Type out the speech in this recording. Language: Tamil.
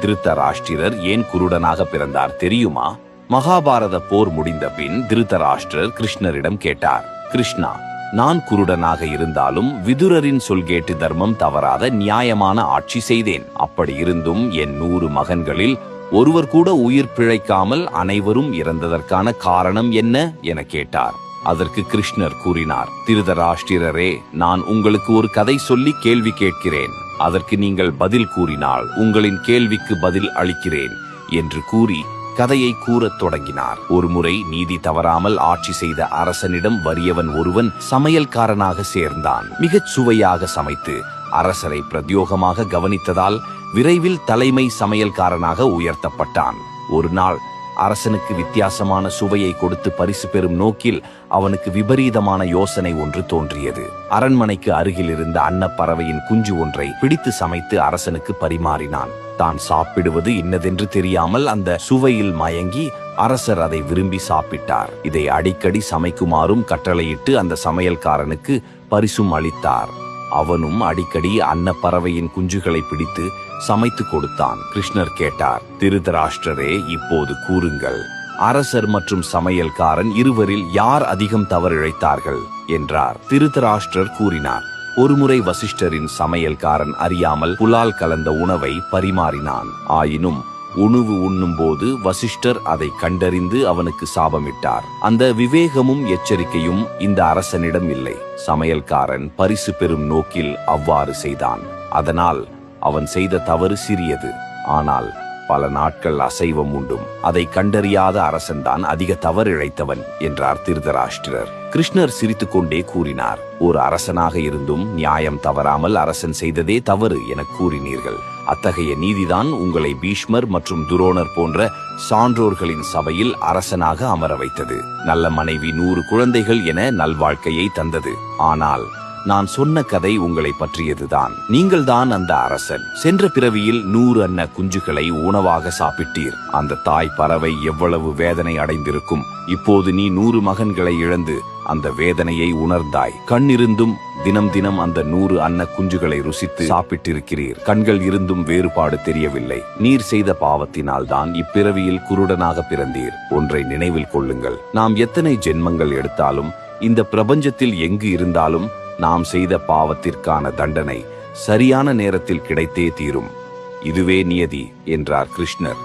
திருத்தராஷ்டிரர் ஏன் குருடனாக பிறந்தார் தெரியுமா? மகாபாரத போர் முடிந்த பின் திருத்தராஷ்டிரர் கிருஷ்ணரிடம் கேட்டார் கிருஷ்ணா நான் குருடனாக இருந்தாலும் விதுரரின் சொல் கேட்டு தர்மம் தவறாத நியாயமான ஆட்சி செய்தேன். அப்படி இருந்தும் என் நூறு மகன்களில் ஒருவர் கூட உயிர் பிழைக்காமல் அனைவரும் இறந்ததற்கான காரணம் என்ன? என கேட்டார். அதற்கு கிருஷ்ணர் கூறினார் திருதராஷ்டிரரே நான் உங்களுக்கு ஒரு கதை சொல்லி கேள்வி கேட்கிறேன். அதற்கு நீங்கள் பதில் கூறினால் உங்களின் கேள்விக்கு பதில் அளிக்கிறேன் என்று கூறி கதையை கூறத் தொடங்கினார். ஒருமுறை நீதி தவறாமல் ஆட்சி செய்த அரசனிடம் வறியவன் ஒருவன் சமையல்காரனாக சேர்ந்தான். மிகச் சுவையாக சமைத்து அரசரை பிரத்யோகமாக கவனித்ததால் விரைவில் தலைமை சமையல்காரனாக உயர்த்தப்பட்டான். ஒரு நாள் அரசனுக்கு வித்தியாசமான சுவையை கொடுத்து பரிசு பெறும் நோக்கில் அவனுக்கு விபரீதமான யோசனை ஒன்று தோன்றியது. அரண்மனைக்கு அருகில் இருந்த அன்னப்பறவையின் குஞ்சு ஒன்றை பிடித்து சமைத்து அரசனுக்கு பரிமாறினான். தான் சாப்பிடுவது இன்னதென்று தெரியாமல் அந்த சுவையில் மயங்கி அரசர் அதை விரும்பி சாப்பிட்டார். இதை அடிக்கடி சமைக்குமாறும் கட்டளையிட்டு அந்த சமையல்காரனுக்கு பரிசும் அளித்தார். அவனும் அடிக்கடி அன்னப்பறவையின் குஞ்சுகளை பிடித்து சமைத்து கொடுத்தான். கிருஷ்ணர் கேட்டார் திருதராஷ்டிரரே இப்போது கூறுங்கள். அரசர் மற்றும் சமையல்காரன் இருவரில் யார் அதிகம் தவறிழைத்தார்கள் என்றார். திருதராஷ்டர் கூறினார் ஒருமுறை வசிஷ்டரின் சமையல்காரன் அறியாமல் புலால் கலந்த உணவை பரிமாறினான். ஆயினும் உணவு உண்ணும்போது வசிஷ்டர் அதை கண்டறிந்து அவனுக்கு சாபமிட்டார். அந்த விவேகமும் எச்சரிக்கையும் இந்த அரசனிடம் இல்லை. சமையல்காரன் பரிசு பெறும் நோக்கில் அவ்வாறு செய்தான். அதனால் அவன் செய்த தவறு சிறியது. ஆனால் பல நாட்கள் அசைவம் உண்டும். அதை கண்டறியாத அரசன்தான் அதிக தவறிழைத்தவன் என்றார் திருதராஷ்டிரர். கிருஷ்ணர் சிரித்துக்கொண்டே கூறினார் ஒரு அரசனாக இருந்தும் நியாயம் தவறாமல் அரசன் செய்ததே தவறு என கூறினீர்கள். அத்தகைய நீதிதான் உங்களை பீஷ்மர் மற்றும் துரோணர் போன்ற சான்றோர்களின் சபையில் அரசனாக அமர வைத்தது. நல்ல மனைவி நூறு குழந்தைகள் என நல்வாழ்க்கையை தந்தது. ஆனால் நான் சொன்ன கதை உங்களை பற்றியதுதான். நீங்கள்தான் அந்த அரசன். சென்ற பிறவியில் நூறு அன்ன குஞ்சுகளை உணவாக சாப்பிட்டீர். அந்த தாய் பறவை எவ்வளவு வேதனை அடைந்திருக்கும். இப்போது நீ நூறு மகன்களை இழந்து அந்த வேதனையை உணர்ந்தாய். கண்ணிருந்தும் தினம் தினம் அந்த நூறு அன்ன குஞ்சுகளை ருசித்து சாப்பிட்டிருக்கிறீர். கண்கள் இருந்தும் வேறுபாடு தெரியவில்லை. நீர் செய்த பாவத்தினால் தான் இப்பிறவியில் குருடனாக பிறந்தீர். ஒன்றை நினைவில் கொள்ளுங்கள். நாம் எத்தனை ஜென்மங்கள் எடுத்தாலும் இந்த பிரபஞ்சத்தில் எங்கு இருந்தாலும் நாம் செய்த பாவத்திற்கான தண்டனை சரியான நேரத்தில் கிடைத்தே தீரும். இதுவே நியதி என்றார் கிருஷ்ணர்.